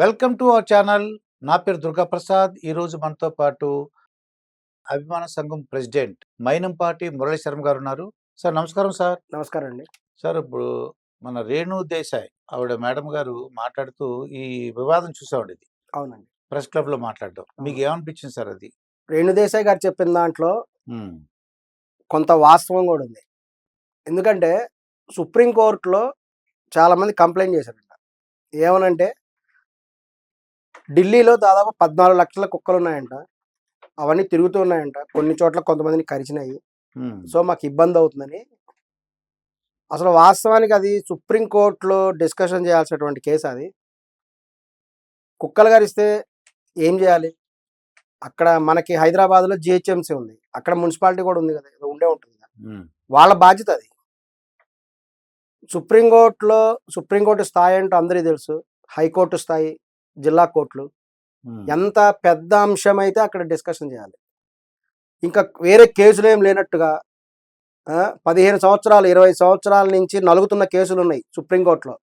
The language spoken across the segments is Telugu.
Welcome to our channel. నా పేరు దుర్గా ప్రసాద్. ఈరోజు మనతో పాటు అభిమాన సంఘం ప్రెసిడెంట్ మైనంపాటి మురళీ శర్మ గారు ఉన్నారు. సార్ నమస్కారం సార్. నమస్కారం అండి. సార్ ఇప్పుడు మన రేణు దేశాయ్ ఆవిడ మేడం గారు మాట్లాడుతూ ఈ వివాదం చూసామండి ఇది. అవునండి. ప్రెస్ క్లబ్లో మాట్లాడడం మీకు ఏమనిపించింది సార్ అది? రేణుదేశాయ్ గారు చెప్పిన దాంట్లో కొంత వాస్తవం కూడా ఉంది. ఎందుకంటే సుప్రీంకోర్టులో చాలామంది కంప్లైంట్ చేశారంట. ఏమనంటే ఢిల్లీలో దాదాపు పద్నాలుగు లక్షల కుక్కలు ఉన్నాయంట అవన్నీ తిరుగుతూ ఉన్నాయంట. కొన్ని చోట్ల కొంతమందిని కరిచినాయి. సో మాకు ఇబ్బంది అవుతుందని. అసలు వాస్తవానికి అది సుప్రీంకోర్టులో డిస్కషన్ చేయాల్సినటువంటి కేసు అది. కుక్కలు గారిస్తే ఏం చేయాలి? అక్కడ మనకి హైదరాబాద్లో జిహెచ్ఎంసీ ఉంది. అక్కడ మున్సిపాలిటీ కూడా ఉంది కదా ఏదో ఉండే ఉంటుంది వాళ్ళ బాధ్యత అది. సుప్రీంకోర్టులో సుప్రీంకోర్టు స్థాయి అంటే అందరికీ తెలుసు. హైకోర్టు స్థాయి జిల్లా కోర్టులు. ఎంత పెద్ద అంశం అయితే అక్కడ డిస్కషన్ చేయాలి. ఇంకా వేరే కేసులు ఏం లేనట్టుగా పదిహేను సంవత్సరాలు ఇరవై సంవత్సరాల నుంచి నలుగుతున్న కేసులు ఉన్నాయి సుప్రీంకోర్టులో.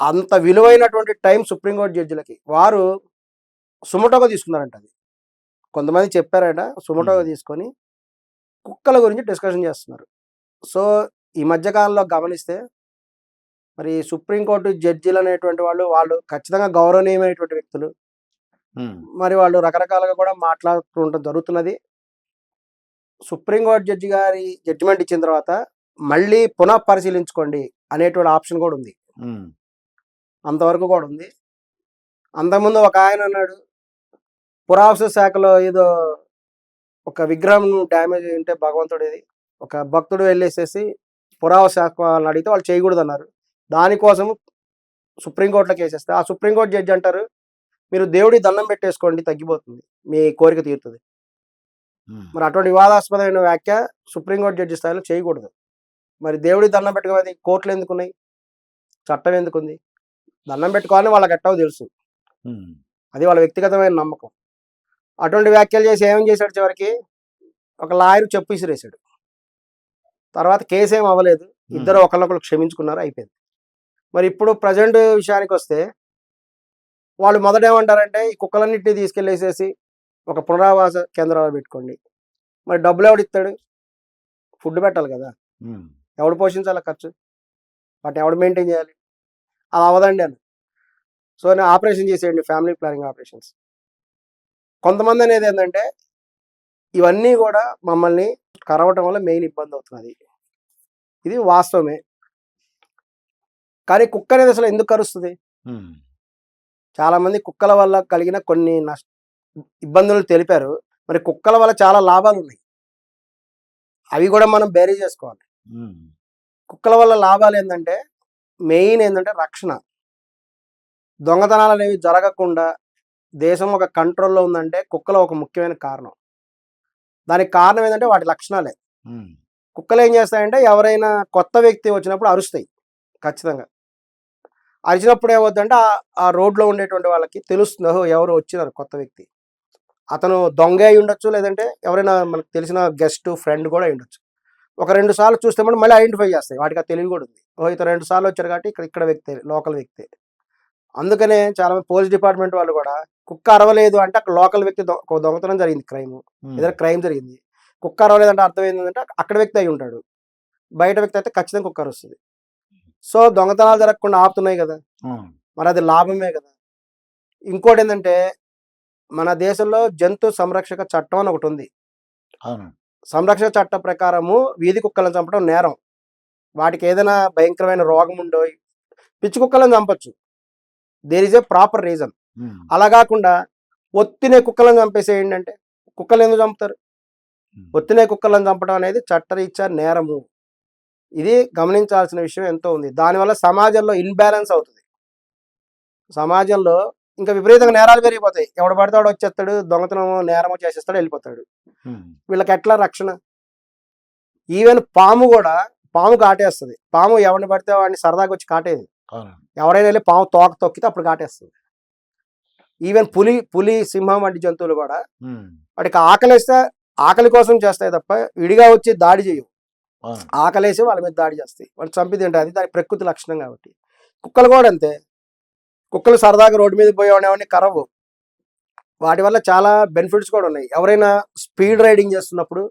అంత విలువైనటువంటి టైం సుప్రీంకోర్టు జడ్జిలకి. వారు సుమటోగా తీసుకున్నారంట అది. కొంతమంది చెప్పారట సుమటోగా. తీసుకొని కుక్కల గురించి డిస్కషన్ చేస్తున్నారు. సో ఈ మధ్యకాలంలో గమనిస్తే మరి సుప్రీంకోర్టు జడ్జిలు అనేటువంటి వాళ్ళు వాళ్ళు ఖచ్చితంగా గౌరవనీయమైనటువంటి వ్యక్తులు. మరి వాళ్ళు రకరకాలుగా కూడా మాట్లాడుతుండడం జరుగుతున్నది. సుప్రీంకోర్టు జడ్జి గారి జడ్జిమెంట్ ఇచ్చిన తర్వాత మళ్ళీ పునః పరిశీలించుకోండి అనేటువంటి ఆప్షన్ కూడా ఉంది. అంతవరకు కూడా ఉంది. అంతకుముందు ఒక ఆయన అన్నాడు పురావస్తు శాఖలో ఏదో ఒక విగ్రహం డ్యామేజ్ ఉంటే భగవంతుడిది ఒక భక్తుడు వెళ్ళేసేసి పురావస్తు శాఖ వాళ్ళని అడిగితే వాళ్ళు చేయకూడదు అన్నారు దానికోసం సుప్రీంకోర్టులో కేసేస్తే ఆ సుప్రీంకోర్టు జడ్జి అంటారు మీరు దేవుడి దండం పెట్టేసుకోండి తగ్గిపోతుంది. మీ కోరిక తీరుతుంది. మరి అటువంటి వివాదాస్పదమైన వ్యాఖ్య సుప్రీంకోర్టు జడ్జి స్థాయిలో చేయకూడదు. మరి దేవుడి దండం పెట్టుకోవాలి కోర్టులు ఎందుకున్నాయి? చట్టం ఎందుకుంది? దండం పెట్టుకోవాలని వాళ్ళకి ఎట్టావో తెలుసు. అది వాళ్ళ వ్యక్తిగతమైన నమ్మకం. అటువంటి వ్యాఖ్యలు చేసి ఏమేం చేశాడు చివరికి? ఒక లాయర్ చెప్పు విసిరేశాడు తర్వాత కేసు ఏం అవ్వలేదు. ఇద్దరు ఒకరినొకరు క్షమించుకున్నారు అయిపోయింది. మరి ఇప్పుడు ప్రజెంట్ విషయానికి వస్తే వాళ్ళు మొదట ఏమంటారంటే ఈ కుక్కలన్నింటినీ తీసుకెళ్ళేసేసి ఒక పునరావాస కేంద్రాలు పెట్టుకోండి. మరి డబ్బులు ఎవడు ఇస్తాడు ఫుడ్ పెట్టాలి కదా. ఎవడు పోషించాలి ఖర్చు? వాటిని ఎవడు మెయింటైన్ చేయాలి? అలా అవ్వదండి అని. సో నేను ఆపరేషన్ చేసేయండి ఫ్యామిలీ ప్లానింగ్ ఆపరేషన్స్. కొంతమంది అనేది ఏంటంటే ఇవన్నీ కూడా మమ్మల్ని కరవటం వల్ల మెయిన్ ఇబ్బంది అవుతున్నది. ఇది వాస్తవమే. కానీ కుక్క అనేది అసలు ఎందుకు కరుస్తుంది? చాలా మంది కుక్కల వల్ల కలిగిన కొన్ని నష్ట ఇబ్బందులు తెలిపారు. మరి కుక్కల వల్ల చాలా లాభాలు ఉన్నాయి. అవి కూడా మనం బేరీ చేసుకోవాలి. కుక్కల వల్ల లాభాలు ఏంటంటే మెయిన్ ఏంటంటే రక్షణ. దొంగతనాలు అనేవి జరగకుండా దేశం ఒక కంట్రోల్లో ఉందంటే కుక్కలు ఒక ముఖ్యమైన కారణం. దానికి కారణం ఏంటంటే వాటి లక్షణాలే. కుక్కలు ఏం చేస్తాయంటే ఎవరైనా కొత్త వ్యక్తి వచ్చినప్పుడు అరుస్తాయి. ఖచ్చితంగా. అరిచినప్పుడు ఏమవుతుందంటే ఆ- ఆ రోడ్లో ఉండేటువంటి వాళ్ళకి తెలుస్తుంది ఓహో ఎవరు వచ్చినారు కొత్త వ్యక్తి. అతను దొంగ అయి ఉండొచ్చు లేదంటే ఎవరైనా మనకు తెలిసిన గెస్ట్ ఫ్రెండ్ కూడా అయి ఉండొచ్చు. ఒక రెండు సార్లు చూస్తే మనం మళ్ళీ ఐడెంటిఫై చేస్తాయి వాటికి ఆ తెలివి కూడా ఉంది. ఓ ఇతను రెండు సార్లు వచ్చారు కాబట్టి ఇక్కడ ఇక్కడ వ్యక్తి లోకల్ వ్యక్తి. అందుకనే చాలా మంది పోలీస్ డిపార్ట్మెంట్ వాళ్ళు కూడా కుక్క అరవలేదు అంటే అక్కడ లోకల్ వ్యక్తి దొంగతనం జరిగింది క్రైమ్. ఏదైనా క్రైమ్ జరిగింది. కుక్క అరవలేదంటే అర్థం ఏంటంటే అక్కడ వ్యక్తి అయి ఉంటాడు. బయట వ్యక్తి అయితే ఖచ్చితంగా కుక్క అరుస్తుంది. సో దొంగతనాలు జరగకుండా ఆపుతున్నాయి కదా. మరి అది లాభమే కదా. ఇంకోటి ఏంటంటే మన దేశంలో జంతు సంరక్షక చట్టం అని ఒకటి ఉంది. అవును. సంరక్షణ చట్ట ప్రకారము వీధి కుక్కలను చంపడం నేరం. వాటికి ఏదైనా భయంకరమైన రోగం ఉండో పిచ్చి కుక్కలను చంపొచ్చు. There is a proper reason. అలా కాకుండా ఒత్తినే కుక్కలను చంపేసేయండి అంటే కుక్కలు ఎందుకు చంపుతారు? ఒత్తినే కుక్కలను చంపడం అనేది చట్టరీత్యా నేరము. ఇది గమనించాల్సిన విషయం ఎంతో ఉంది. దానివల్ల సమాజంలో ఇన్బ్యాలెన్స్ అవుతుంది. సమాజంలో ఇంకా విపరీతంగా నేరాలు పెరిగిపోతాయి. ఎవడు పడితే వాడు వచ్చేస్తాడు దొంగతనం నేరము చేసేస్తాడు వెళ్ళిపోతాడు. వీళ్ళకి ఎట్లా రక్షణ? ఈవెన్ పాము కూడా పాము కాటేస్తుంది. పాము ఎవరిని పడితే వాడిని సరదాగా వచ్చి కాటేది. ఎవరైనా వెళ్ళి పాము తోక తొక్కితే అప్పుడు కాటేస్తుంది. ఈవెన్ పులి పులి సింహం వంటి జంతువులు కూడా వాటికి ఆకలిస్తే ఆకలి కోసం చేస్తాయి తప్ప విడిగా వచ్చి దాడి చేయవు. ఆకలేసి వాళ్ళ మీద దాడి చేస్తాయి. వాళ్ళు చంపి తింటాయి అది దాని ప్రకృతి లక్షణం కాబట్టి. కుక్కలు కూడా అంతే. కుక్కలు సరదాగా రోడ్డు మీద పోయేవాడిని కరవు. వాటి వల్ల చాలా బెనిఫిట్స్ కూడా ఉన్నాయి. ఎవరైనా స్పీడ్ రైడింగ్ చేస్తున్నప్పుడు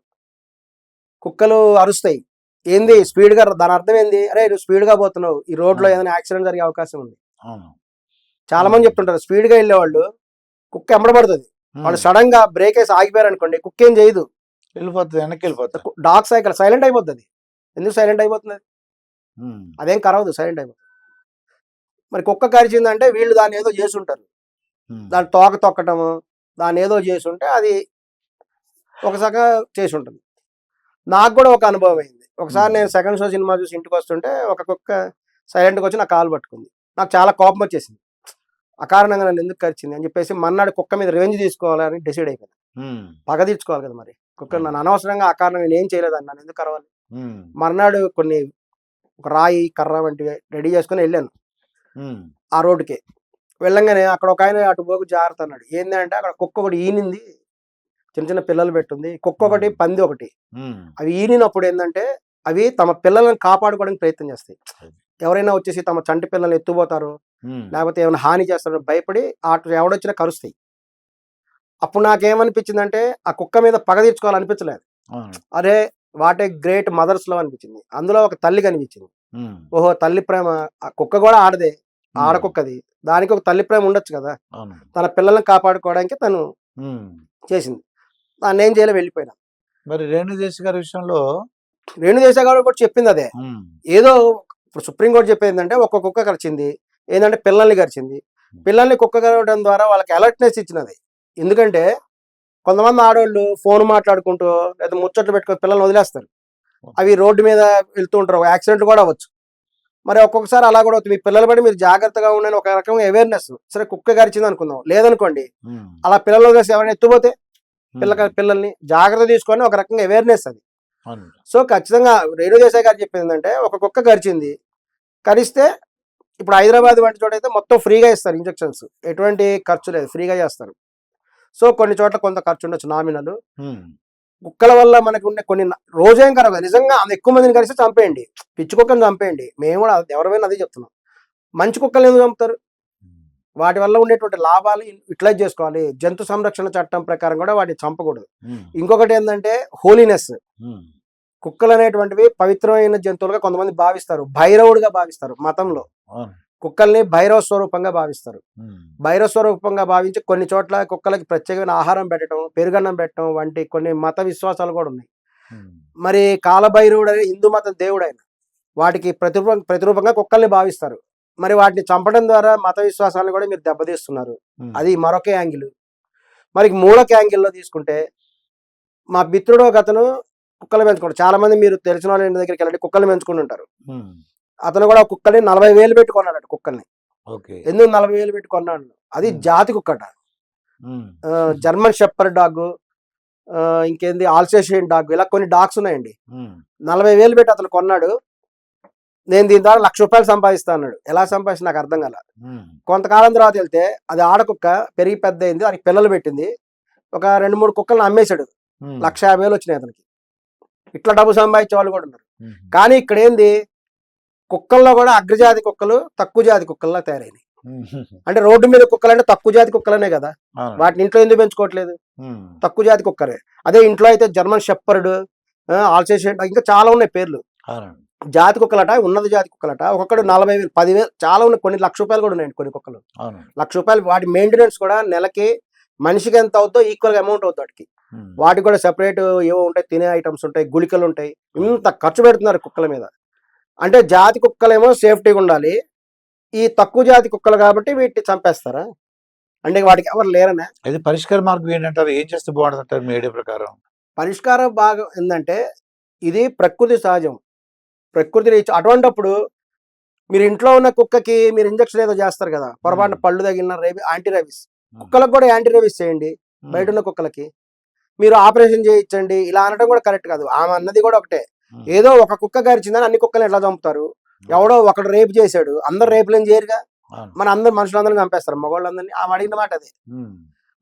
కుక్కలు అరుస్తాయి. ఏంది? స్పీడ్గా దాని అర్థం ఏంది? అరే నువ్వు స్పీడ్గా పోతున్నావు. ఈ రోడ్లో ఏదైనా యాక్సిడెంట్ జరిగే అవకాశం ఉంది. చాలా మంది చెప్తుంటారు. స్పీడ్గా వెళ్ళేవాళ్ళు కుక్క ఎంబడబడుతుంది వాళ్ళు సడన్గా బ్రేక్ వేసి ఆగిపోయారు అనుకోండి కుక్క ఏం చేయదు. వెళ్ళిపోతుంది వెనక్కి వెళ్ళిపోతుంది డాగ్ సైకిల్ సైలెంట్ అయిపోతుంది. ఎందుకు సైలెంట్ అయిపోతుంది? అదేం కరవదు సైలెంట్ అయిపోతుంది. మరి కుక్క కరిచిందంటే వీళ్ళు దాన్ని ఏదో చేసి ఉంటారు దాని తోక తొక్కటము దాన్ని ఏదో చేసి ఉంటే అది ఒకసారి చేసి ఉంటుంది నాకు కూడా ఒక అనుభవం అయింది. ఒకసారి. నేను సెకండ్ షో సినిమా చూసి ఇంటికి వస్తుంటే ఒక కుక్క సైలెంట్గా వచ్చి నా కాలు పట్టుకుంది. నాకు చాలా కోపం వచ్చేసింది. అకారణంగా నన్ను ఎందుకు కరిచింది అని చెప్పేసి మన్నాడు కుక్క మీద రివెంజ్ తీసుకోవాలని డిసైడ్ అయిపోయింది పగ తీర్చుకోవాలి కదా మరి. కుక్క నన్ను అనవసరంగా ఆ కారణం నేను ఏం చేయలేదని నన్ను ఎందుకు కరవాలి మర్నాడు కొన్ని ఒక రాయి కర్ర వంటివి రెడీ చేసుకుని వెళ్ళాను. ఆ రోడ్డుకి. వెళ్ళంగానే అక్కడ ఒక ఆయన అటు పోకు జాగ్రత్త అన్నాడు. ఏంది అంటే అక్కడ కుక్క ఒకటి ఈనింది. చిన్న చిన్న పిల్లలు పెట్టుంది. కుక్క ఒకటి. పంది ఒకటి. అవి ఈనినప్పుడు ఏంటంటే అవి తమ పిల్లలను కాపాడుకోవడానికి ప్రయత్నం చేస్తాయి. ఎవరైనా వచ్చేసి తమ చంటి పిల్లల్ని ఎత్తుపోతారు లేకపోతే ఏమైనా హాని చేస్తారో భయపడి అటు ఎవడొచ్చినా కరుస్తాయి. అప్పుడు నాకేమనిపించిందంటే ఆ కుక్క మీద పగ తీర్చుకోవాలనిపించలేదు. అరే వాటే గ్రేట్ మదర్స్లో అనిపించింది. అందులో ఒక తల్లి కనిపించింది. ఓహో తల్లి ప్రేమ ఆ కుక్క కూడా ఆడదే ఆడకుక్కది. దానికి ఒక తల్లి ప్రేమ ఉండొచ్చు కదా. తన పిల్లల్ని కాపాడుకోవడానికి తను. చేసింది. దాన్ని ఏం చేయలే వెళ్ళిపోయినా. మరి రేణుదేశ్ గారి విషయంలో రేణు దేశాయ్ గారు కూడా చెప్పింది అదే. ఏదో ఇప్పుడు సుప్రీంకోర్టు చెప్పేది ఏంటంటే ఒక్క కుక్క కరిచింది. ఏంటంటే పిల్లల్ని కరిచింది. పిల్లల్ని కుక్క కరవడం ద్వారా వాళ్ళకి అలర్ట్నెస్ ఇచ్చినది. ఎందుకంటే కొంతమంది ఆడవాళ్ళు ఫోన్ మాట్లాడుకుంటూ లేదా ముచ్చట్లు పెట్టుకొని పిల్లల్ని వదిలేస్తారు. అవి రోడ్డు మీద వెళ్తూ ఉంటారు. యాక్సిడెంట్ కూడా అవ్వచ్చు. మరి ఒక్కొక్కసారి అలా కూడా అవుతుంది. మీ పిల్లలు బట్టి మీరు జాగ్రత్తగా ఉండని ఒక రకంగా అవేర్నెస్ సరే కుక్క గరిచింది అనుకుందాం. లేదనుకోండి అలా పిల్లలు వదిలేసి ఎవరైనా ఎత్తుపోతే పిల్ల పిల్లల్ని జాగ్రత్త తీసుకొని ఒక రకంగా అవేర్నెస్ అది. సో ఖచ్చితంగా రేణు దేశాయ్ గారు చెప్పింది ఏంటంటే ఒక కుక్క కరిచింది కరిస్తే ఇప్పుడు హైదరాబాద్ వంటి చోట అయితే మొత్తం ఫ్రీగా ఇస్తారు ఇంజెక్షన్స్. ఎటువంటి ఖర్చు లేదు. ఫ్రీగా చేస్తారు. సో కొన్ని చోట్ల కొంత ఖర్చు ఉండొచ్చు నామినల్ కుక్కల వల్ల మనకు ఉండే కొన్ని రోజేం కరవ నిజంగా అంత ఎక్కువ మందిని కలిసి చంపేయండి. పిచ్చి కుక్కని చంపేయండి. మేము కూడా అది- ఎవరైనా అదే చెప్తున్నాం. మంచి కుక్కలు ఎందుకు చంపుతారు? వాటి వల్ల ఉండేటువంటి లాభాలు యూటిలైజ్ చేసుకోవాలి. జంతు సంరక్షణ చట్టం ప్రకారం కూడా వాటిని చంపకూడదు. ఇంకొకటి ఏంటంటే హోలీనెస్. కుక్కలు అనేటువంటివి పవిత్రమైన జంతువులుగా కొంతమంది భావిస్తారు. భైరవుడిగా భావిస్తారు మతంలో. కుక్కల్ని భైరవ స్వరూపంగా భావిస్తారు. భైరవ స్వరూపంగా భావించి కొన్ని చోట్ల కుక్కలకి ప్రత్యేకమైన ఆహారం పెట్టడం పెరుగన్నం పెట్టడం వంటి కొన్ని మత విశ్వాసాలు కూడా ఉన్నాయి. మరి కాలభైరవుడు హిందూ మతం దేవుడు ఆయన వాటికి ప్రతిరూపం ప్రతిరూపంగా కుక్కల్ని భావిస్తారు. మరి వాటిని చంపడం ద్వారా మత విశ్వాసాలను కూడా మీరు దెబ్బతీస్తున్నారు. అది మరొక యాంగిల్. మరి మూడొక యాంగిల్లో తీసుకుంటే మా మిత్రుడు ఒక అతను కుక్కలు పెంచుకుంటారు చాలా మంది మీరు తెలిసిన వాళ్ళ ఇంటి దగ్గరికి వెళ్ళండి కుక్కలు ఉమ్, అతను కూడా కుక్కని నలభై వేలు పెట్టి కొన్నాడు కుక్కల్ని. ఎందుకు నలభై వేలు పెట్టి కొన్నాడు? అది. జాతి కుక్కట. జర్మన్ షెప్పర్ డాగ్ ఆ, ఇంకేంది ఆల్సేషియన్ డాగ్ ఇలా కొన్ని డాగ్స్ ఉన్నాయండి. నలభై వేలు పెట్టి అతను కొన్నాడు. నేను దీని ద్వారా లక్ష రూపాయలు సంపాదిస్తా అన్నాడు. ఎలా సంపాదించి నాకు అర్థం కాల. కొంతకాలం తర్వాత వెళ్తే అది ఆడకుక్క పెరిగి పెద్ద అయింది దానికి పిల్లలు పెట్టింది. ఒక రెండు మూడు కుక్కలను అమ్మేశాడు. లక్ష యాభై వేలు వచ్చినాయి అతనికి. ఇట్లా డబ్బు సంపాదించే వాళ్ళు కూడా ఉన్నారు. కానీ ఇక్కడ ఏంది కుక్కల్లో కూడా అగ్రజాతి కుక్కలు తక్కువ జాతి కుక్కల్లా తయారైనాయి. అంటే రోడ్డు మీద కుక్కలు అంటే తక్కువ జాతి కుక్కలనే కదా. వాటిని ఇంట్లో ఎందుకు పెంచుకోవట్లేదు? తక్కువ జాతి కుక్కలే అదే ఇంట్లో అయితే జర్మన్ షెప్పర్డ్ ఆల్సేషన్ ఇంకా చాలా ఉన్నాయి పేర్లు. జాతి కుక్కలట ఉన్నత జాతి కుక్కలట. ఒక్కొక్కడు నలభై వేలు పదివేలు చాలా ఉన్నాయి. కొన్ని లక్ష రూపాయలు కూడా ఉన్నాయండి కొన్ని కుక్కలు. లక్ష రూపాయలు వాటి మెయింటెనెన్స్ కూడా నెలకి మనిషికి ఎంత అవుతుందో ఈక్వల్ అమౌంట్ అవుతుంది వాటికి. వాటికి కూడా సెపరేట్ ఏవో ఉంటాయి తినే ఐటమ్స్ ఉంటాయి గుళికలు ఉంటాయి. ఇంత ఖర్చు పెడుతున్నారు కుక్కల మీద. అంటే జాతి కుక్కలేమో సేఫ్టీగా ఉండాలి. ఈ తక్కువ జాతి కుక్కలు కాబట్టి వీటిని చంపేస్తారా? అంటే వాటికి ఎవరు లేరనే? ఇది పరిష్కార మార్గం ఏంటంటారు? ఏం చేస్తే బాగుంటుంది అంటారు మీ ప్రకారం? పరిష్కారం బాగా ఏంటంటే ఇది ప్రకృతి సహజం. ప్రకృతిని ఇచ్చి- అటువంటప్పుడు మీరు ఇంట్లో ఉన్న కుక్కకి మీరు ఇంజక్షన్ ఏదో చేస్తారు కదా? పొరపాటున పళ్ళు తగిలిన రేబి యాంటీ రేబిస్ కుక్కలకు కూడా యాంటీ రేబిస్ చేయండి బయట ఉన్న కుక్కలకి. మీరు ఆపరేషన్ చేయించండి. ఇలా అనడం కూడా కరెక్ట్ కాదు. ఆమె అన్నది కూడా ఒకటే. ఏదో ఒక కుక్క గరిచిందని అన్ని కుక్కలు ఎట్లా చంపుతారు? ఎవడో ఒకడు రేపు చేశాడు. అందరు రేపులేం చేయరుగా. మన అందరు మనుషులందరినీ చంపేస్తారు. మగవాళ్ళందరినీ. ఆమె అడిగిన మాట అది.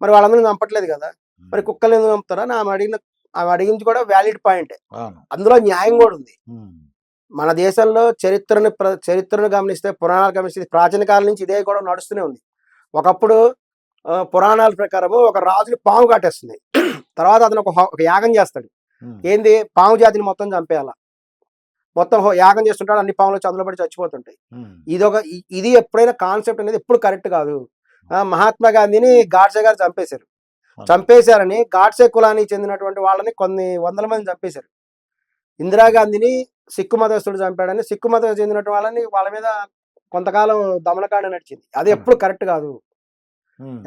మరి వాళ్ళందరినీ చంపట్లేదు కదా? మరి కుక్కలు ఎందుకు చంపుతారా అని ఆమె అడిగిన ఆమె అడిగింది కూడా వ్యాలిడ్ పాయింట్ అందులో న్యాయం కూడా ఉంది. మన దేశంలో చరిత్రను చరిత్రను గమనిస్తే పురాణాలు గమనిస్తే ప్రాచీన కాలం నుంచి ఇదే కూడా నడుస్తూనే ఉంది. ఒకప్పుడు పురాణాల ప్రకారము ఒక రాజుని పాము కాటేస్తుంది. తర్వాత అతను ఒక యాగం చేస్తాడు. ఏంది? పాము జాతిని మొత్తం చంపేయాల? మొత్తం యాగం చేస్తుంటాడు అన్ని పాములు చందులో పడి చచ్చిపోతుంటాయి. ఇది ఒక ఇది ఎప్పుడైనా కాన్సెప్ట్ అనేది ఎప్పుడు కరెక్ట్ కాదు. మహాత్మా గాంధీని గాడ్సే గారు చంపేశారు. చంపేశారని గాడ్సే కులానికి చెందినటువంటి వాళ్ళని కొన్ని వందల మంది చంపేశారు. ఇందిరాగాంధీని సిక్కు మతస్థుడు చంపాడని సిక్కు మతం చెందినటువంటి వాళ్ళని వాళ్ళ మీద కొంతకాలం దమనకాండ నడిచింది. అది ఎప్పుడు కరెక్ట్ కాదు.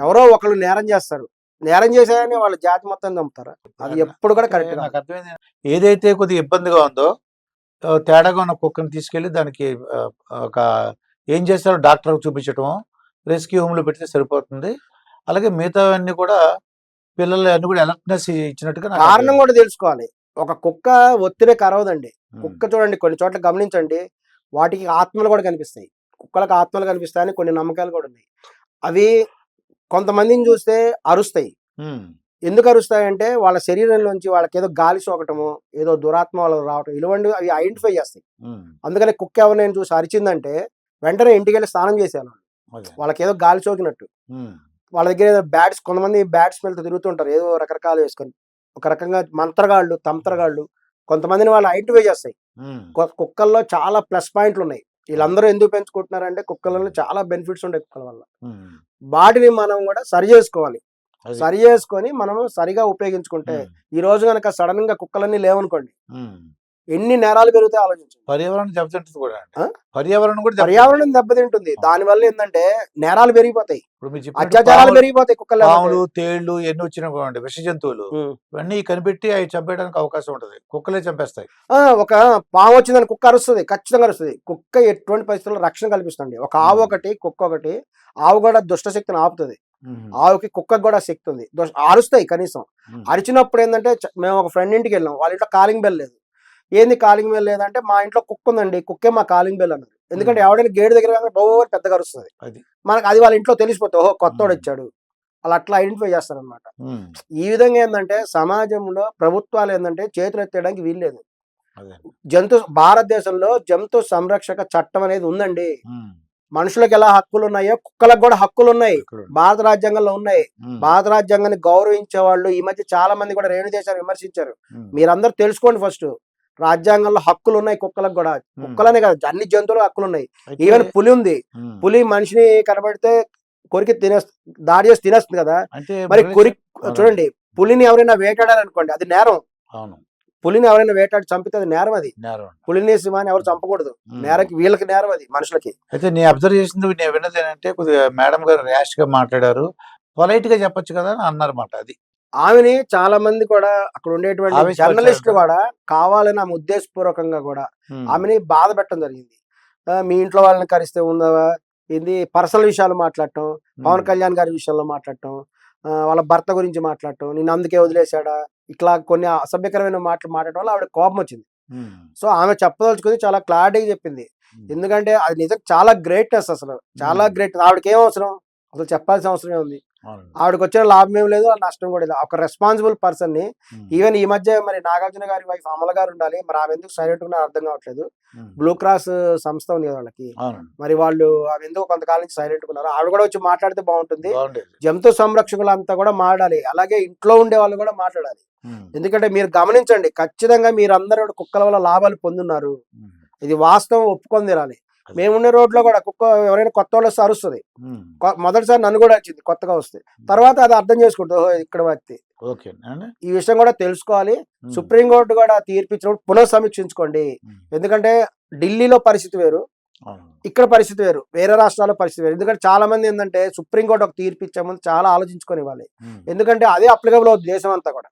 ఎవరో ఒకళ్ళు నేరం చేస్తారు. నేరం చేశారని వాళ్ళ జాతి మొత్తం చంపుతారు అది ఎప్పుడు కూడా కరెక్ట్ నాకు అర్థమైంది ఏదైతే కొద్దిగా ఇబ్బందిగా ఉందో తేడాగా ఉన్న కుక్కను తీసుకెళ్ళి దానికి ఒక ఏం చేస్తారో డాక్టర్ చూపించటం రెస్క్యూ హోమ్లో పెడితే సరిపోతుంది. అలాగే మిగతావన్నీ కూడా పిల్లలు అన్ని కూడా అలర్ట్నెస్ ఇచ్చినట్టుగా కారణం కూడా తెలుసుకోవాలి. ఒక కుక్క ఒత్తిడి కరవదండి. కుక్క చూడండి కొన్ని చోట్ల గమనించండి వాటికి ఆత్మలు కూడా కనిపిస్తాయి. కుక్కలకు ఆత్మలు కనిపిస్తాయని కొన్ని నమ్మకాలు కూడా ఉన్నాయి. అవి కొంతమందిని చూస్తే అరుస్తాయి. ఎందుకు అరుస్తాయంటే వాళ్ళ శరీరంలోంచి వాళ్ళకి ఏదో గాలి సోకటము ఏదో దురాత్మ వాళ్ళకి రావటం ఇలాంటి అవి ఐడెంటిఫై చేస్తాయి. అందుకని కుక్క ఎవరినైనా చూసి అరిచిందంటే వెంటనే ఇంటికి వెళ్ళి స్నానం చేసేయాలి వాళ్ళు. అదే. వాళ్ళకి ఏదో గాలి సోకినట్టు. వాళ్ళ దగ్గర ఏదో బ్యాట్స్ కొంతమంది బ్యాట్స్ స్మెల్తో తిరుగుతుంటారు. ఏదో రకరకాలు వేసుకొని. ఒక రకంగా మంత్రగాళ్ళు తంత్రగాళ్ళు కొంతమందిని వాళ్ళు ఐడెంటిఫై చేస్తాయి. కుక్కల్లో చాలా ప్లస్ పాయింట్లు ఉన్నాయి వీళ్ళందరూ ఎందుకు పెంచుకుంటున్నారంటే కుక్కలలో చాలా బెనిఫిట్స్ ఉంటాయి కుక్కల వల్ల వాటిని మనం కూడా సరి చేసుకోవాలి. సరి చేసుకొని మనం సరిగా ఉపయోగించుకుంటే ఈ రోజు కనుక సడన్గా కుక్కలన్నీ లేవనుకోండి. ఎన్ని నేరాలు పెరుగుతాయి ఆలోచించండి. పర్యావరణం దెబ్బతింటుంది కూడా? పర్యావరణం కూడా. పర్యావరణం దెబ్బతింటుంది. దాని వల్ల ఏంటంటే నేరాలు పెరిగిపోతాయి. అత్యాచారాలు పెరిగిపోతాయి కుక్కలు పాములు తేళ్ళు ఎన్ని వచ్చినా విష జంతువులు. ఇవన్నీ కనిపెట్టి అవి చంపేయడానికి అవకాశం ఉంటది. కుక్కలే చంపేస్తాయి. ఆ, ఒక పాము వచ్చిందని కుక్క అరుస్తుంది ఖచ్చితంగా అరుస్తుంది. కుక్క ఎటువంటి పరిస్థితుల్లో రక్షణ కల్పిస్తుంది ఒక ఆవు. ఒకటి కుక్క ఒకటి ఆవు కూడా దుష్ట శక్తిని ఆపుతుంది. ఆవుకి కుక్కకు కూడా శక్తి ఉంది. అరుస్తాయి కనీసం. అరిచినప్పుడు ఏంటంటే మేము ఒక ఫ్రెండ్ ఇంటికి వెళ్ళాం. వాళ్ళ ఇంట్లో కాలింగ్ బెల్ లేదు. ఏంది కాలింగ్ బెల్ లేదంటే మా ఇంట్లో కుక్క ఉందండి కుక్కే మా కాలింగ్ బెల్ అన్నారు. ఎందుకంటే. ఎవడైనా గేట్ దగ్గర కానీ బో అని పెద్దగా అది. మనకు అది వాళ్ళ ఇంట్లో తెలిసిపోతుంది ఓహో కొత్తోడు. వచ్చాడు అలా అట్లా ఐడెంటిఫై చేస్తారనమాట ఈ విధంగా ఏంటంటే సమాజంలో ప్రభుత్వాలు ఏంటంటే చేతులు ఎత్తేయడానికి వీల్లేదు. జంతు భారతదేశంలో జంతు సంరక్షక చట్టం అనేది ఉందండి. మనుషులకు ఎలా హక్కులు ఉన్నాయో కుక్కలకు కూడా హక్కులు. ఉన్నాయి. భారత రాజ్యాంగంలో ఉన్నాయి. భారత రాజ్యాంగాన్ని గౌరవించే వాళ్ళు ఈ మధ్య చాలా మంది కూడా రేణు దేశాన్ని విమర్శించారు మీరందరూ తెలుసుకోండి ఫస్ట్. రాజ్యాంగంలో హక్కులు ఉన్నాయి కుక్కలకు కూడా. కుక్కలనే కాదు అన్ని జంతువులకు హక్కులు ఉన్నాయి ఈవెన్ పులి ఉంది. పులి మనిషిని కనబడితే కొరికి తినేస్త దాడి చేసి తినేస్తుంది కదా. మరి కొరి. చూడండి పులిని ఎవరైనా వేటాడారనుకోండి అది నేరం. అవును. పులిని ఎవరైనా వేటాడి చంపితే అది నేరం అది. పులిని సింహాన్ని ఎవరు చంపకూడదు. నేరకి వీళ్ళకి నేరం అది మనుషులకి. అయితే నేను అబ్జర్వ్ చేసింది నేను విన్నది ఏంటంటే కొద్దిగా మేడం గారు ర్యాష్గా మాట్లాడారు. పొలైట్గా చెప్పొచ్చు కదా అని అన్నారన్నమాట అది. ఆమెని చాలా మంది కూడా అక్కడ ఉండేటువంటి జర్నలిస్టులు కదా. కూడా కావాలని ఆమె ఉద్దేశపూర్వకంగా కూడా ఆమెని బాధ పెట్టడం జరిగింది. మీ ఇంట్లో వాళ్ళని కరిస్తే ఉందవా? ఇది పర్సనల్ విషయాలు మాట్లాడటం పవన్ కళ్యాణ్ గారి విషయంలో మాట్లాడటం వాళ్ళ భర్త గురించి మాట్లాడటం నేను అందుకే వదిలేశాడా? ఇట్లా కొన్ని అసభ్యకరమైన మాటలు మాట్లాడటం వల్ల ఆవిడ కోపం వచ్చింది. సో ఆమె చెప్పదలుచుకుంది చాలా క్లారిటీగా చెప్పింది. ఎందుకంటే అది నిజం చాలా గ్రేట్నెస్ అసలు. చాలా. గ్రేట్. ఆవిడకి ఏం అవసరం? అసలు చెప్పాల్సిన అవసరం ఉంది. ఆవిడకి వచ్చిన లాభం ఏం లేదు నష్టం కూడా లేదు. ఒక రెస్పాన్సిబుల్ పర్సన్ని ఈవెన్ ఈ మధ్య మరి నాగార్జున గారి వైఫ్ అమల గారు ఉండాలి మరి ఆమె ఎందుకు సైలెంట్ ఉన్నా అర్థం కావట్లేదు. బ్లూ క్రాస్ సంస్థ ఉంది కదా వాళ్ళకి. మరి వాళ్ళు ఆమె ఎందుకు కొంతకాలం నుంచి సైలెంట్ ఉన్నారు? ఆవిడ కూడా వచ్చి మాట్లాడితే బాగుంటుంది. జంతు సంరక్షకులంతా కూడా మాట్లాడాలి అలాగే ఇంట్లో ఉండే వాళ్ళు కూడా మాట్లాడాలి. ఎందుకంటే మీరు గమనించండి ఖచ్చితంగా మీరు అందరూ కుక్కల వల్ల లాభాలు పొందున్నారు. ఇది వాస్తవం ఒప్పుకొని తినాలి మేముండే రోడ్లో కూడా కుక్క ఎవరైనా కొత్త వాళ్ళు వస్తే అరుస్తుంది. మొదటిసారి నన్ను కూడా వచ్చింది కొత్తగా వస్తే. తర్వాత అది అర్థం చేసుకుంటుంది ఇక్కడ అండి. ఈ విషయం కూడా తెలుసుకోవాలి. సుప్రీంకోర్టు కూడా తీర్పిచ్చినప్పుడు పునఃసమీక్షించుకోండి. ఎందుకంటే ఢిల్లీలో పరిస్థితి వేరు. ఇక్కడ పరిస్థితి వేరు. వేరే రాష్ట్రాల్లో పరిస్థితి వేరు. ఎందుకంటే చాలా మంది ఏంటంటే సుప్రీంకోర్టు ఒక తీర్పు ఇచ్చే ముందు చాలా ఆలోచించుకొని ఇవ్వాలి. ఎందుకంటే అదే అప్లికబుల్ అవుతుంది దేశం అంతా కూడా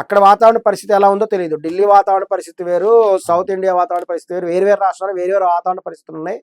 అక్కడ వాతావరణ పరిస్థితి ఎలా ఉందో తెలియదు ఢిల్లీ వాతావరణ పరిస్థితి వేరు సౌత్ ఇండియా వాతావరణ పరిస్థితి వేరు వేరు వేరు రాష్ట్రాలు వేరు వేరు వాతావరణ పరిస్థితులు ఉన్నాయి.